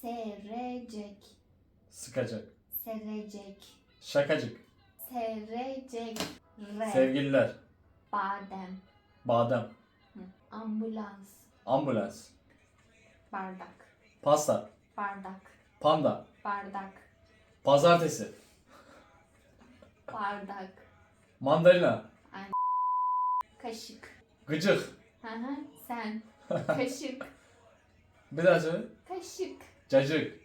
Serecek. Sıkacak. Serecek. Şakacık. Serecek. Re. Sevgililer. Badem. Badem. Ambulans. Ambulans. Bardak. Pasta. Bardak. Panda. Bardak. Pazartesi. Bardak. Mandalina. Kaşık. Gıcık. Hı hı. Sen. Kaşık. Bir daha söyle. Kaşık. Cacık.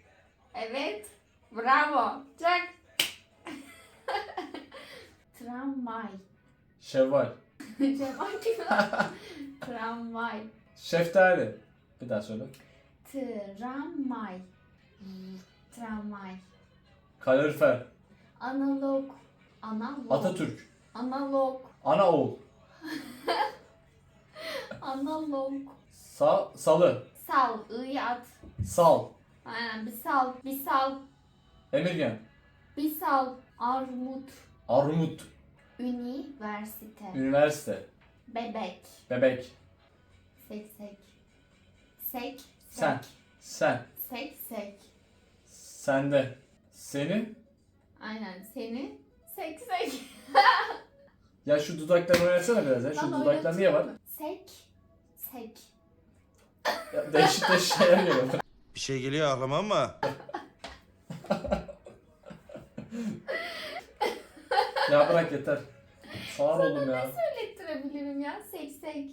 Evet. Bravo. Çak. Tramvay. Şevval. Cemal gibi. Tramvay. Şeftali. Bir daha söyle. Tramvay. Tramvay. Kalorifer. Analog. Analog. Atatürk. Analog. Anaoğul. Analog. Sa salı. Sal. I'yı at. Sal. Aynen bir sal. Bir sal. Emirgen. Bir sal. Armut. Armut. Üniversite. Üniversite. Bebek. Bebek. Sek sek. Sek. Sen. Sen. Sek sek. Sende. Seni. Aynen seni. Sek sek. Ya şu dudaklarını oynatsana biraz ya. Şu Lan dudaklar niye var? Sek. Sek. Ya değişik değişik şeyler geliyor. Bir şey geliyor aklıma ama ya bırak yeter. Sağır oldum ya. Söylettirebilirim ya. Sek sek.